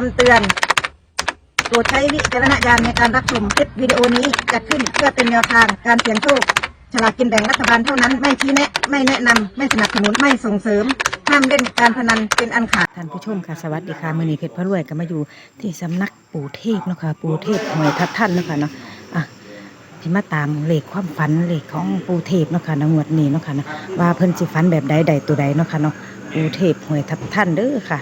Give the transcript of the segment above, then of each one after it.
คำเตือน โปรดใช้วิจารณญาณในการรับชมคลิปวิดีโอนี้จัดขึ้นเพื่อเป็นแนวทางการเสี่ยงโชค ฉลากกินแบ่งรัฐบาลเท่านั้น ไม่ชี้แนะ ไม่แนะนำ ไม่สนับสนุน ไม่ส่งเสริม ห้ามเล่นการพนันเป็นอันขาด ท่านผู้ชมค่ะสวัสดีค่ะมือนีเพชรพระรวยก็มาอยู่ที่สำนักปู่เทพเนาะค่ะปู่เทพหวยทับท่านเนาะค่ะเนาะอะที่มาตามเลขความฝันเลขของปู่เทพเนาะค่ะในงวดนี้เนาะค่ะเนาะว่าเพิ่นสิฝันแบบใดใดตัวใดเนาะค่ะเนาะปู่เทพหวยทับท่านเด้อค่ะ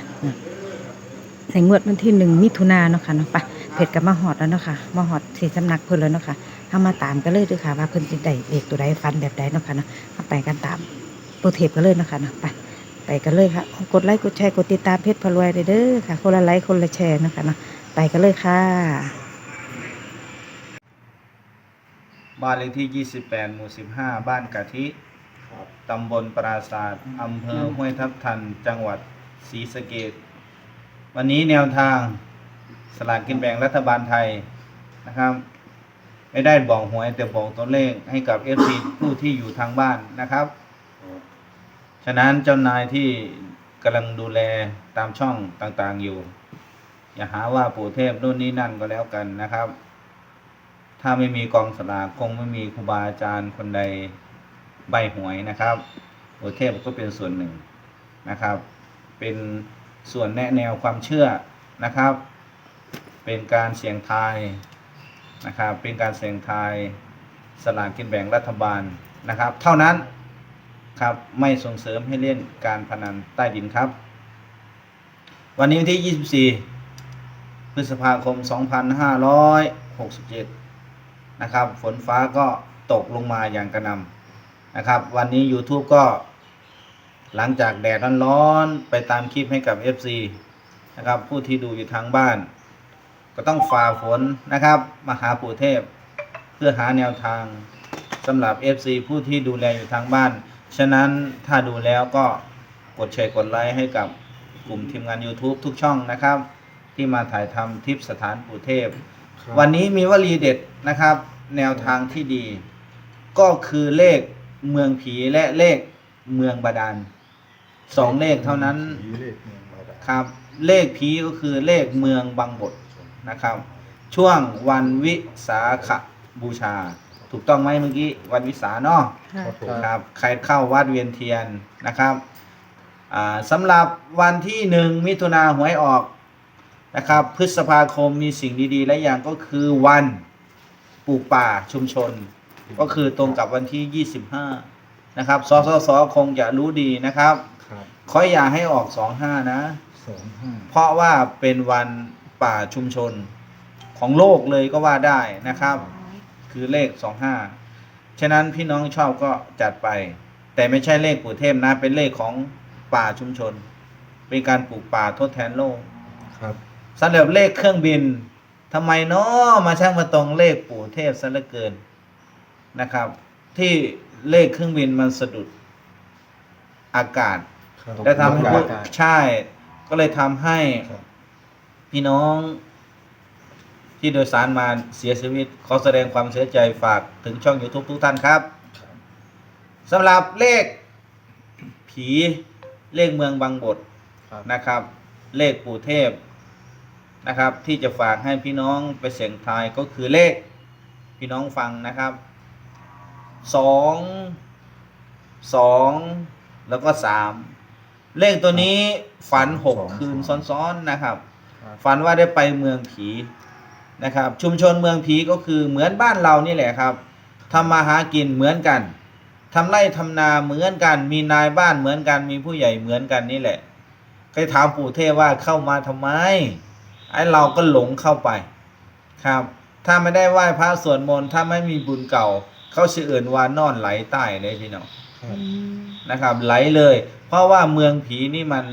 ในงวดวันที่หนึ่งมิถุนาเนาะค่ะเนาะไปเพชรกับมาหอดแล้วเนาะค่ะมาหอดที่สำนักเพิ่นแล้วเนาะค่ะเอามาตามกันเลยด้อค่ะ ว่าเพิ่นสิได้เลขตัวใดฝันแบบใดเนาะค่ะเนาะเอาไปกันตามปู่เทพกันเลยเนาะค่ะเนาะไปไปกันเลยค่ะ กดไลค์กดแชร์กดติดตามเพจพลวยเด้อค่ะ คนละไลค์คนละแชร์นะคะเนาะไปกันเลยค่ะ บ้านเลขที่ 28 หมู่ 15 บ้านกะทิ ตำบลปราศาสตร์อำเภอห้วยทับทัน จังหวัดศรีสะเกด วันนี้แนวทางสลากกินแบ่งรัฐบาลไทยนะครับ ไม่ได้บอกหวยแต่บอกตัวเลขให้กับ FC ผู้ที่อยู่ทางบ้านนะครับ ฉะนั้นเจ้านายที่กำลังดูแลตามช่องต่างๆอยู่ อย่าหาว่าปู่เทพนู่นนี่นั่นก็แล้วกันนะครับ ถ้าไม่มีกองสลากคงไม่มีครูบาอาจารย์คนใดใบหวยนะครับปู่เทพก็เป็นส่วนหนึ่งนะครับ เป็น ส่วนแนะแนวความเชื่อนะครับ เป็นการเสี่ยงทายนะครับ เป็นการเสี่ยงทายสลากกินแบ่งรัฐบาลนะครับ เท่านั้นครับไม่ส่งเสริมให้เล่นการพนันใต้ดินครับ วันนี้วันที่ 24 พฤษภาคม 2567 นะครับ ฝนฟ้าก็ตกลงมาอย่างกระนำนะครับ วันนี้ YouTube ก็ หลังจากแดดร้อนๆไปตามคลิปให้กับ FC นะครับ ผู้ที่ดูอยู่ทางบ้าน ก็ต้องฝ่าฝนนะครับ มาหาปู่เทพ เพื่อหาแนวทางสำหรับ FC ผู้ที่ดูแลอยู่ทางบ้าน ฉะนั้นถ้าดูแล้วก็กดแชร์กดไลค์ให้กับกลุ่มทีมงาน YouTube ทุกช่องนะครับ ที่มาถ่ายทำทริปสถานปู่เทพวันนี้มีวลีเด็ดนะครับ แนวทางที่ดี ก็คือเลขเมืองผีและเลขเมืองบาดาล สองเลขเท่านั้นผีเลขเมืองบาดาลครับ เลขผีก็คือเลขเมืองบางบทนะครับ ช่วงวันวิสาขบูชา ถูกต้องไหมเมื่อกี้วันวิสาเนาะครับผมครับใครเข้าวัดเวียนเทียนนะครับอ่าสำหรับวันที่หนึ่งมิถุนาหวยออกนะครับ พฤษภาคมมีสิ่งดีๆ และอย่างก็คือวันปลูกป่าชุมชน ก็คือตรงกับวันที่ 25 นะครับ สสส คงจะรู้ดีนะครับครับ ขออย่าให้ออก25นะ สองห้าเพราะว่าเป็นวันป่าชุมชนของโลกเลยก็ว่าได้นะครับ คือเลข25ฉะนั้นพี่น้องชอบก็จัดไป แต่ไม่ใช่เลขปู่เทพนะ เป็นเลขของป่าชุมชน เป็นการปลูกป่าทดแทนโลกครับ สำหรับเลขเครื่องบินทำไมเนาะมาช่างมาตรงเลขปู่เทพซะเหลือเกินนะครับ ที่เลขเครื่องบินมันสะดุดอากาศ ครับและทำให้ผู้อากาศใช่ ก็เลยทำให้ครับ พี่น้อง ที่โดยสารมาเสียชีวิต ขอแสดงความเสียใจฝากถึงช่อง YouTube ทุกท่านครับครับ สำหรับเลข ผีเลขเมืองบางบท ครับ นะครับเลขปู่เทพนะครับ ที่จะฝากให้พี่น้องไปเสียงทายก็คือเลขพี่น้องฟังนะครับสองสองแล้วก็สาม เลขตัวนี้ฝันหกคืนซ้อนๆนะครับครับ ฝันว่าได้ไปเมืองผีนะครับ ชุมชนเมืองผีก็คือเหมือนบ้านเรานี่แหละครับทำมาหากินเหมือนกันทำไร่ทำนาเหมือนกัน มีนายบ้านเหมือนกัน มีผู้ใหญ่เหมือนกันนี่แหละเคยถามปู่เทพว่าเข้ามาทำไม ไอ้เราก็หลงเข้าไปครับ ถ้าไม่ได้ไหว้พระสวดมนต์ถ้าไม่มีบุญเก่า เขาชื่อเอื่นว่านอนไหลใต้เลยพี่น้องครับ นะครับ ไหลเลย เพราะว่าเมืองผีนี่มัน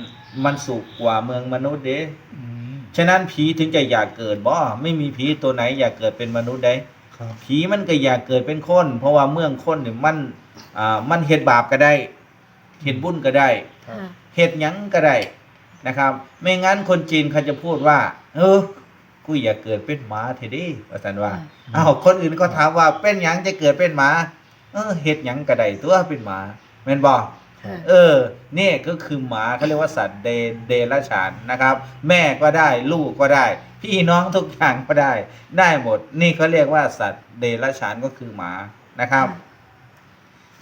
มันสุกกว่าเมืองมนุษย์เด้อืมฉะนั้นผีถึงจะอยากเกิดบ่ ไม่มีผีตัวไหนอยากเกิดเป็นมนุษย์ได้ครับผีมันก็อยากเกิดเป็นคน เพราะว่าเมืองคนเนี่ยมันอ่ามันเฮ็ดบาปก็ได้เฮ็ดบุญก็ได้ครับเฮ็ดหยังก็ได้นะครับ ไม่งั้นคนจีนเขาจะพูดว่า เออกูอยากเกิดเป็นหมาเถอะดิว่าซั่นว่าอ้าวคนอื่นก็ถามว่าเป็นหยังจะเกิดเป็นหมา เออเฮ็ดหยังก็ได้ตัวเป็นหมาแม่นบ่ค่ะ เออนี่ก็คือหมาเขาเรียกว่าสัตว์เดเดรัจฉานนะครับ แม่ก็ได้ลูกก็ได้ พี่น้องทุกอย่างก็ได้ ได้หมด นี่เขาเรียกว่าสัตว์เดรัจฉานก็คือหมานะครับ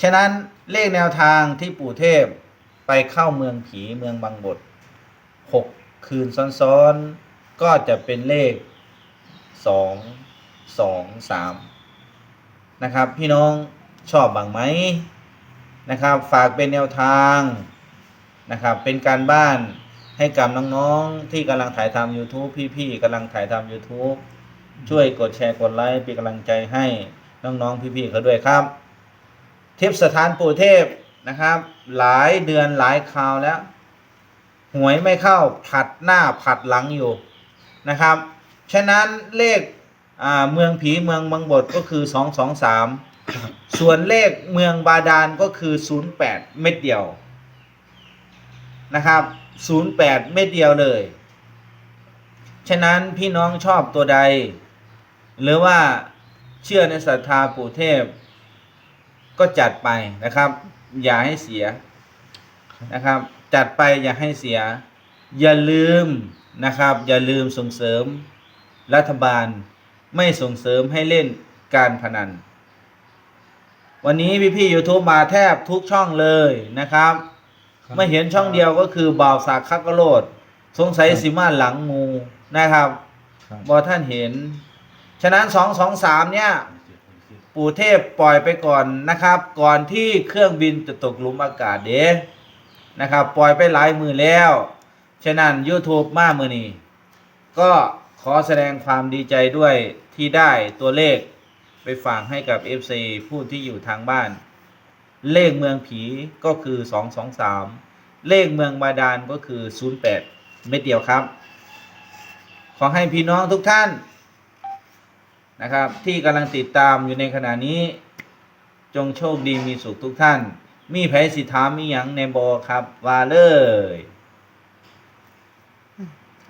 ฉะนั้นเลขแนวทางที่ปู่เทพไปเข้าเมืองผีเมืองบางบทหกคืนซ้อนๆ ก็จะเป็นเลขสองสองสามนะครับ พี่น้อง ชอบบ้างไหมนะครับ ฝากเป็นแนวทางนะครับ เป็นการบ้านให้กับน้องๆที่กำลังถ่ายทำ YouTube พี่ๆกำลังถ่ายทำ YouTube ช่วยกดแชร์กดไลค์เป็นกำลังใจให้น้องๆพี่ๆเขาด้วยครับทิพย์สถานปู่เทพนะครับ หลายเดือนหลายคราวแล้ว หวยไม่เข้าผัดหน้าผัดหลังอยู่นะครับ ฉะนั้นเลขเมืองผีเมืองบางบทก็คือ 223 ส่วนเลขเมืองบาดาลก็คือ 08 เม็ดเดียวนะครับ 08 เม็ดเดียวเลย ฉะนั้นพี่น้องชอบตัวใด หรือว่าเชื่อในศรัทธาปู่เทพ ก็จัดไปนะครับ อย่าให้เสียนะครับ จัดไปอย่าให้เสีย อย่าลืมนะครับ อย่าลืมส่งเสริมรัฐบาลไม่ส่งเสริมให้เล่นการพนัน วันนี้พี่พี่ยูทูบมาแทบทุกช่องเลยนะครับ ไม่เห็นช่องเดียวก็คือบ่าวสากคักกะโลด สงสัยสิมาหลังงูนะครับครับบอท่านเห็น ฉะนั้นสองสองสามเนี่ยปู่เทพปล่อยไปก่อนนะครับ ก่อนที่เครื่องบินจะตกหลุมอากาศเด้นะครับ ปล่อยไปหลายมือแล้ว ฉะนั้น YouTube มามือนี้ ก็ขอแสดงความดีใจด้วยที่ได้ตัวเลข ไปฝากให้กับ FC ผู้ที่อยู่ทางบ้าน เลขเมืองผีก็คือ 223 เลขเมืองบาดาลก็คือ 08 เม็ดเดียวครับ ขอให้พี่น้องทุกท่านนะครับ ที่กำลังติดตามอยู่ในขณะนี้ จงโชคดีมีสุขทุกท่าน มีไผสิถามมีหยังในบอครับ ว่าเลย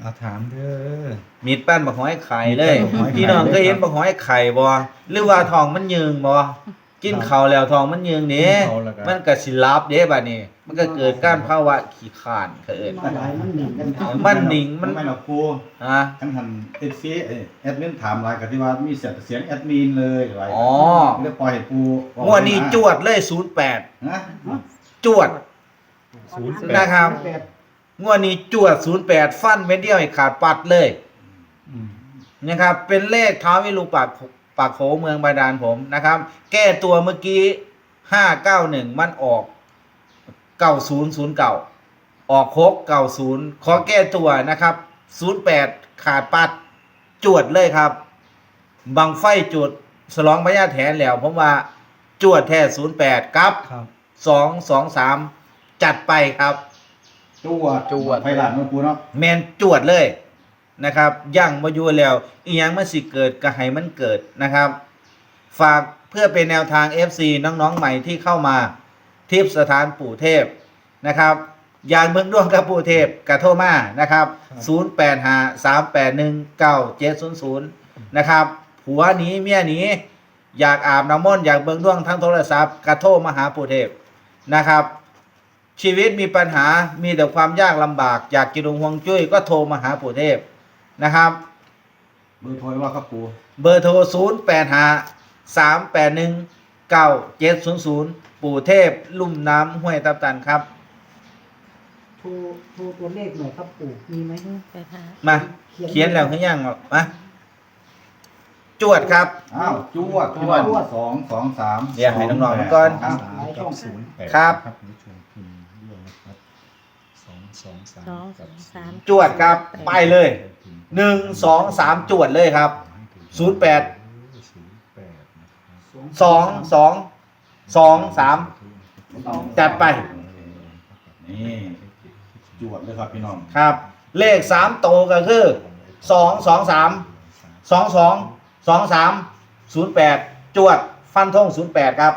อาถามเด้อ มีดปั้นบักหอยไข่เลย มีดปั้นบักหอยไข่ พี่น้องเคยเห็นด้วยครับบักหอยไข่บ่หรือว่าทองมันยืงบ่กินข้าวแล้วทองมันยืงนี่กินข้าวแล้วก็มันก็สิลับเด้บัดนี้ มันก็เกิดการภาวะขี้ข้านเขาเอิ้นมาหลายมันหนีกันเออมันหนิงมัน ไม่หรอกครูฮะทั้งทันเอฟซีแอดมินถามหลายกับที่ว่ามีเสียงเสียงแอดมินเลยอะไรอ๋อไม่ได้ปล่อยให้ครูบอกงวดนี้มาจวดเลย08นะจวด ศูนย์แปด นะครับ งวดนี้จวด08ฟันเม็ดเดียวให้ขาดปัดเลยอืมนะครับ เป็นเลขท้าวิรูปากปากโขเมืองบาดาลผมนะครับ แก้ตัวเมื่อกี้ห้าเก้าหนึ่งมันออกเก้าศูนย์ศูนย์เก่าออกโคกเก้าศูนย์ขอแก้ตัวนะครับศูนย์แปดขาดปัดจวดเลยครับบังไฟจุดสลองพญาแถนแล้วผมว่าจวดแท้ศูนย์แปดครับครับสองสองสามจัดไปครับ จวดจวด ไฟหลานเนาะครูเนาะแมนจวดเลยนะครับย่างมาอยู่แล้วอีหยังมันสิเกิดก็ให้มันเกิดนะครับ ฝากเพื่อเป็นแนวทาง FC น้องๆใหม่ที่เข้ามาทิพย์สถานปู่เทพนะครับอยากเบิ่งดวงกับปู่เทพกระโทรมานะครับ 0853819700 นะครับผัวหนีเมียหนีอยากอาบน้ำมนต์อยากเบิ่งดวงทางโทรศัพท์กระโทรมาหาปู่เทพนะครับ ชีวิตมีปัญหามีแต่ความยากลำบากอยากกินหวงจุ้ยก็โทรมาหาปู่เทพนะครับเบอร์โทรว่าครับครูเบอร์โทร0 8 5 3 8 1 9 7 0 0ปู่เทพลุ่มน้ำห้วยตับตันครับโทรโทรตัวเลขหน่อยครับปู่มีไหมไปค่ะมา เขียนแล้วขึ้นยังหรอกมาจวดครับ อ้าวจวดจวดสองสองสามเดี๋ยวให้น้องๆก่อน ครับ พิมพ์ด้วยนะครับสองสองสามสองกับสาม จวดครับไปเลยหนึ่งสองสามจวดเลยครับศูนย์แปด ศูนย์แปดนะครับสองสอง สองสามจัดไป นี่จวดเลยครับพี่น้องครับ เลขสามโตวก็คือสองสองสามสองสองสองสามศูนย์แปดจวดฟันธงศูนย์แปดครับ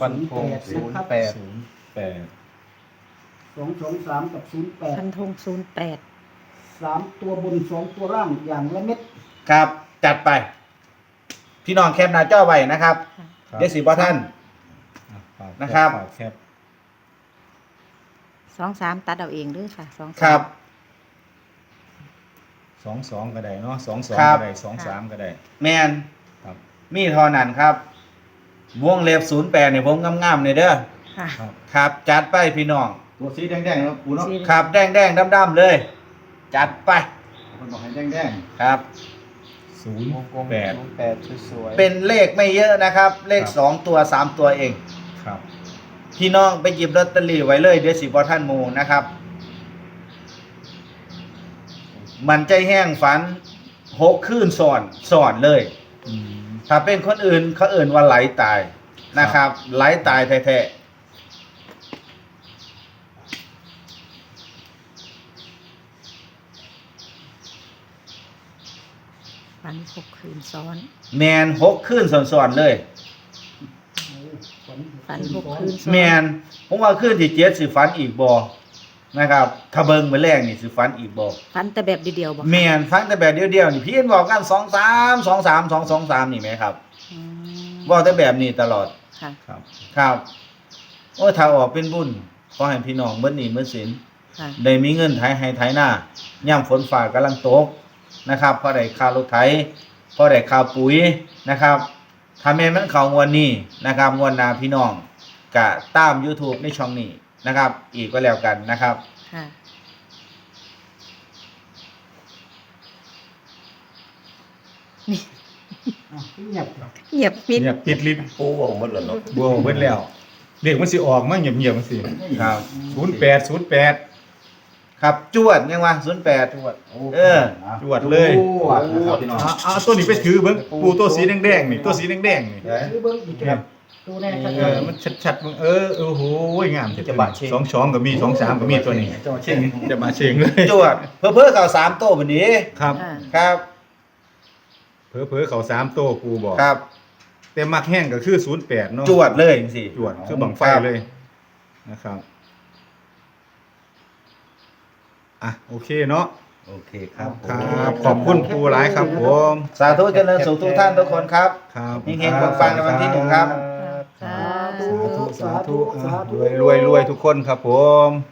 ฟันธงศูนย์แปดศูนย์แปดสองสองสามกับศูนย์แปดพันธงศูนย์แปดสามตัวบนสองตัวล่างอย่างละเม็ดครับ จัดไป พี่น้องแคปหน้าจอไว้นะครับครับเดี๋ยวสิบ่ท่านอะไปฝากนะครับฝากแคปสองสามตัดเอาเองเด้วยค่ะสองสามครับ สองสองก็ได้เนาะสองสองครับก็ได้สองสามก็ได้ แมนครับ มีเทอนั้นครับ วงเล็บศูนย์แปดเนี่ยผมงามๆเนี่ยเด้อค่ะ ครับครับจัดไปพี่น้อง ตัวสีแดงๆแล้วปูเนาะสี ครับแดงแดงดำดำๆเลย จัดไปคนบอกให้แดงครับ ศูนย์แปดแปดสวยเป็นเลขไม่เยอะนะครับ เลขครับสองตัวสามตัวเอง ครับ พี่น้องไปหยิบลอตเตอรี่ไว้เลยเดี๋ยวสิบอท่านหมูนะครับ มันใจแห้งฝันหกคืนสอนสอนเลย อืม ถ้าเป็นคนอื่นเขาเอื่นว่าไหลตายนะครับ ไหลตายแท้ฝันหกคืนซ้อน ๆแมนหกคืนสอนสอนๆเลย ฝันหกคืนซ้อนแมนผมว่าคืนที่เจ็ดสิฝันอีกบอ นะครับ ถ้าเบิงมาแรกนี่สิฝันอีกบอฝันแต่แบบเดียวๆบ่แมนฟังแต่แบบเดียวๆนี่พี่เอ็นบอกกันสองสามสองสามสองสองสามนี่ไหมครับอืมบอกแต่แบบนี้ตลอด ค่ะ ครับ ครับ โอ้ยถ้าออกเป็นบุญขอให้พี่น้องเมื่อนี้เมื่อสิน ค่ะ ได้มีเงินไถให้ไถหน้าย่ำฝนฝ่ากำลังตกนะครับพอได้ค่ารถไถพอได้ค่าปุ๋ยนะครับถ้าแม่นมันเขางวดนี้นะครับงวดหน้าพี่น้องกะตาม YouTube ในช่องนี้ นะครับ อีกก็แล้วกันนะครับ ค่ะนี่เงียบปิด เงียบปิดลิ้นปูบอกหมดแล้วเนาะบัวเบิดแล้วเรียกมันสิออกมาเงียบเงียบๆมันสิครับ ศูนย์แปดศูนย์แปด ครับจวดยังวะศูนย์แปดๆเออ จวดเลย จวดนะครับพี่น้อง เอาเอาตัวนี้ไปถือเบิ้งปูตัวสีแดงๆนี่ตัวสีแดงๆนี่ครับ เออมันชัดๆมึงเออเออโหงามจะบาดสองช้องก็มีสองสามก็มีตัวนี้จะมาเช่งจะมาเชงเลยจวดเพื่อเพื่อเขาสามโต้วันนี้ครับ ค่ะครับ เผลอเผลอๆเขาสามโตวปูบอก ครับแต่มักแห้งก็คือศูนย์แปดเนาะจวดเลยสิจวดคือบังไฟเลยนะครับ อะ โอเคเนาะโอเคครับผมครับ ขอบคุณปูหลายครับผม สาธุเจริญสุขทุกท่านทุกคนครับครับเฮงๆปังๆในวันที่หนึ่งครับ สาสาธุธุสาธุอะรวยรวยรวยทุกคนครับผมค